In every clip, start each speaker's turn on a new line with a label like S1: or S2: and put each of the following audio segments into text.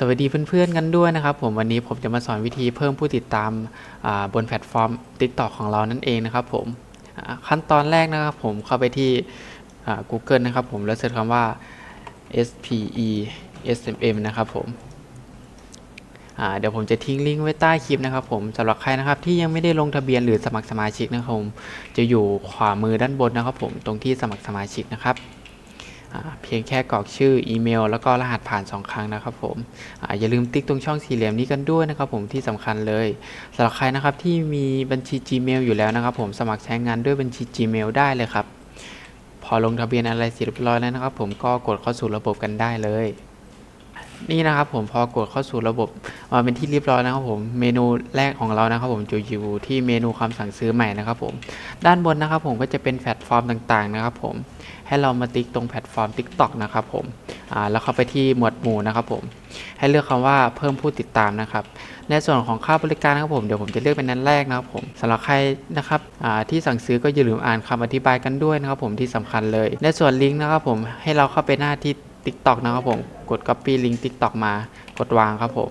S1: สวัสดีเพื่อนๆกันด้วยนะครับ ผมวันนี้ผมจะมาสอนวิธีเพิ่มผู้ติดตามาบนแพลตฟอร์ม TikTok ของเรานั่นเองนะครับผมขั้นตอนแรกนะครับผมเข้าไปที่ Google นะครับผมแล้วเสิร์ชคำว่า SPE SMM นะครับผมเดี๋ยวผมจะทิ้งลิงก์ไว้ใต้คลิปนะครับผมสำหรับใครนะครับที่ยังไม่ได้ลงทะเบียนหรือสมัครสมาชิกนะครับผมจะอยู่ขวามือด้านบนนะครับผมตรงที่สมัครสมาชิกนะครับ เพียงแค่กรอกชื่ออีเมล แล้วก็รหัสผ่าน 2 ครั้งนะครับผมออย่าลืมติ๊กตรงช่องสี่เหลี่ยมนี้กันด้วยนะครับผมที่สำคัญเลยสำหรับใครนะครับที่มีบัญชี Gmail อยู่แล้วนะครับผมสมัครใช้งานด้วยบัญชี Gmail ได้เลยครับ พอลงทะเบียนอะไรเสร็จเรียบร้อยแล้วนะครับ ผมก็กดเข้าสู่ระบบกันได้เลยนี่นะครับผมพอกดเข้าสู่ระบบมาเป็นที่เรียบร้อยนะครับผมเมนูแรกของเรานะครับผมจะอยู่ที่เมนูคำสั่งซื้อใหม่นะครับผมด้านบนนะครับผมก็จะเป็นแพลตฟอร์มต่างๆนะครับผม ให้เรามาติ๊กตรงแพลตฟอร์ม TikTok นะครับผมแล้วเข้าไปที่หมวดหมู่นะครับผม ให้เลือกคำว่าเพิ่มผู้ติดตามนะครับ ในส่วนของค่าบริการนะครับผม เดี๋ยวผมจะเลือกเป็นนั้นแรกนะครับผมสำหรับใครนะครับที่สั่งซื้อก็อย่าลืมอ่านคำอธิบายกันด้วยนะครับผมที่สำคัญเลย ในส่วนลิงก์นะครับผม ให้เราเข้าไปหน้าที่ TikTok นะครับผม กด Copy ลิงก์ TikTok มากดวางครับผม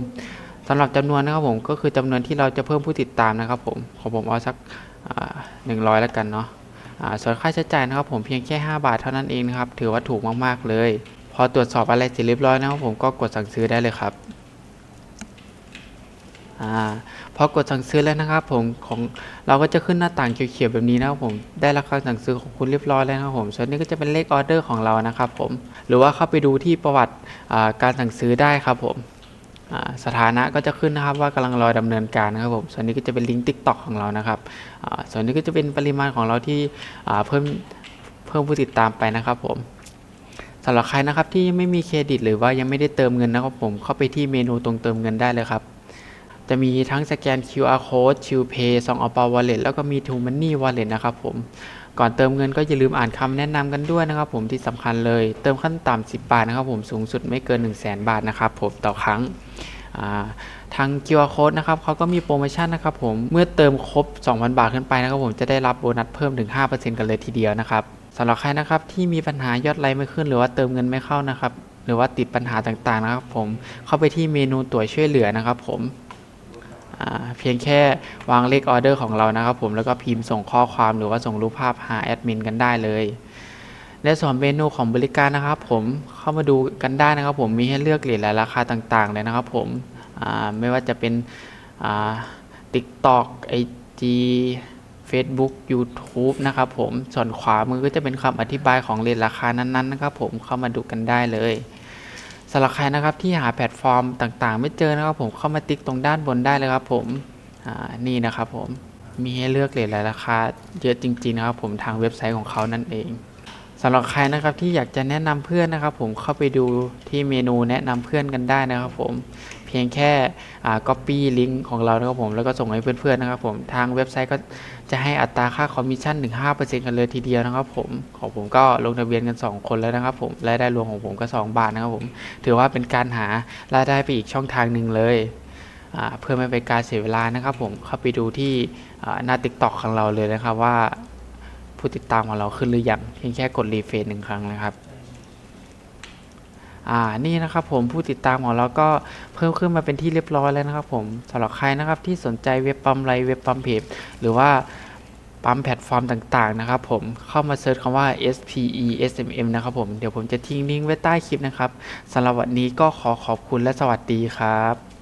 S1: สำหรับจำนวนนะครับผมก็คือจำนวนที่เราจะเพิ่มผู้ติดตามนะครับผมของผมเอาสักหนึ่งร้อยแล้วกันเนาะ ส่วนค่าใช้จ่ายนะครับผมเพียงแค่ 5 บาทเท่านั้นเองนะครับถือว่าถูกมากๆเลย พอตรวจสอบอะไรเสร็จเรียบร้อยนะครับผมก็กดสั่งซื้อได้เลยครับอพอกดสั่งซื้อแล้วนะครับผมของเราก็จะขึ้นหน้าต่างเขียวๆแบบนี้นะครับผมได้ราคาสั่งซื้อของคุณเรียบร้อยแล้วนะครับผมส่วนนี้ก็จะเป็นเลขออเดอร์ของเรานะครับผมหรือว่าเข้าไปดูที่ประวัติการสั่งซื้อได้ครับผม สถานะก็จะขึ้นนะครับว่ากำลังรอดำเนินการนะครับผมส่วนนี้ก็จะเป็นลิงก์ TikTok ของเรานะครับส่วนนี้ก็จะเป็นปริมาณของเราที่เพิ่มเพิ่มผู้ติดตามไปนะครับผมสำหรับใครนะครับที่ยังไม่มีเครดิต หรือว่ายังไม่ได้เติมเงินนะครับผมเข้าไปที่เมนูตรงเติมเงินได้เลยครับ จะมีทั้งสแกน QR code ชิลเพย์ซองอปาวอลเล็ตแล้วก็มี t ูมันนี่วอลเล็ตนะครับผม ก่อนเติมเงินก็อย่าลืมอ่านคำแนะนำกันด้วยนะครับผมที่สำคัญเลย เติมขั้นต่ำ10 บาทนะครับผมสูงสุดไม่เกิน 1 0 0 0 0แบาทนะครับผมต่อครั้งอ่าทาง QR Code นะครับเขาก็มีโปรโมชั่นนะครับผมเมื่อเติมครบ 2,000 บาทขึ้นไปนะครับผมจะได้รับโบนัสเพิ่มถึง 5%กันเลยทีเดียวนะครับสำหรับใครนะครับที่มีปัญหายอดไลค์ไม่ขึ้น หรือว่าเติมเงินไม่เข้านะครับหรือว่าติดปัญหาต่างๆนะครับผมเข้าไปที่เมนูตัวช่วยเหลือนะครับผม เพียงแค่วางเลขออเดอร์ของเรานะครับผมแล้วก็พิมพ์ส่งข้อความหรือว่าส่งรูปภาพหาแอดมินกันได้เลยในส่วนเมนูของบริการนะครับผมเข้ามาดูกันได้นะครับผมมีให้เลือกเหรียญและราคาต่างๆเลยนะครับผมไม่ว่าจะเป็นอ่า TikTok IG Facebook YouTube นะครับผมส่วนขวามือก็จะเป็นคำอธิบายของเหรียญราคานั้นๆนะครับผมเข้ามาดูกันได้เลย สำหรับใครนะครับที่หาแพลตฟอร์มต่างๆ ไม่เจอนะครับผมเข้ามาติ๊กตรงด้านบนได้เลยครับผมนี่นะครับผมมีให้เลือกเหรียราคาเยอะจริงๆนะครับผมทางเว็บไซต์ของเขานั่นเองสำหรับใครนะครับที่อยากจะแนะนำเพื่อนนะครับ ผมเข้าไปดูที่เมนูแนะนำเพื่อนกันได้นะครับ ผมเพียงแค่อ่า copy ลิงก์ของเรานะครับผมแล้วก็ส่งให้เพื่อนๆนะครับ ผมทางเว็บไซต์ก็ จะให้อัตราค่าคอมมิชชั่นถึง5%กันเลยทีเดียวนะครับผมของผมก็ลงทะเบียนกัน 2 คนแล้วนะครับผมรายได้รวมของผมก็ 2 บาทนะครับผม ถือว่าเป็นการหารายได้ไปอีกช่องทางหนึ่งเลยเพื่อไม่เป็นการเสียเวลานะครับผมเข้าไปดูที่หน้า TikTok ของเราเลยนะครับว่าผู้ติดตามของเราขึ้นหรือยังเพียงแค่กดรีเฟรชหนึ่งครั้งนะครับ อ่านี่นะครับผมผู้ติดตามของเราก็เพิ่มขึ้นมาเป็นที่เรียบร้อยแล้วนะครับผมสำหรับใครนะครับที่สนใจเว็บปั๊มไลเว็บปั๊มเพจหรือว่าปั๊มแพลตฟอร์มต่างๆนะครับผมเข้ามาเซิร์ชคำว่า SPE SMM นะครับผมเดี๋ยวผมจะทิ้งลิงก์ไว้ใต้คลิปนะครับสำหรับวันนี้ก็ขอขอบคุณและสวัสดีครับ